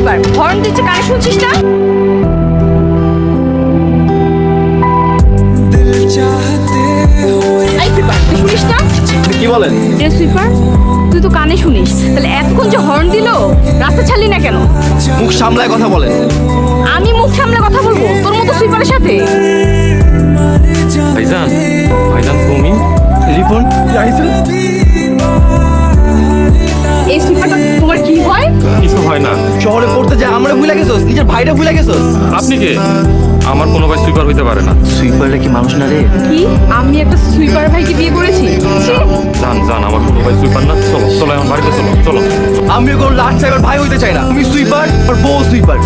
দুইবার হর্ন দিচ্ছে কানে শুনছিস না? কি বলেন? যে সুইপার তুই তো কানে শুনিস। তাহলে এতক্ষণ যে হর্ন দিল রাস্তা ছাড়লি না কেন? মুখ সামলায় কথা বলে আমি মুখ সামলে কথা বলব? তোর মতো সুইপারের সাথে? এই সুইপারটা তোমার কি হয়? কিছু হয় না। শহরে পড়তে যায় আমরা ভুলে গেছোস নিজের ভাইরা ভুলে গেছোস। আপনি কে? আমার কোনো ভাই সুইপার হইতে পারে না। সুইপারটা কি মানুষ না রে? কি? আমি একটা সুইপার ভাইকে বিয়ে করেছি? জান জান আমার কোনো ভাই সুইপার না। চলো চলো আমার বাড়িতে চলো চলো। আমি কোনো লাস্ট টাইমের ভাই হইতে চাই না। তুমি সুইপার আর বউ সুইপার।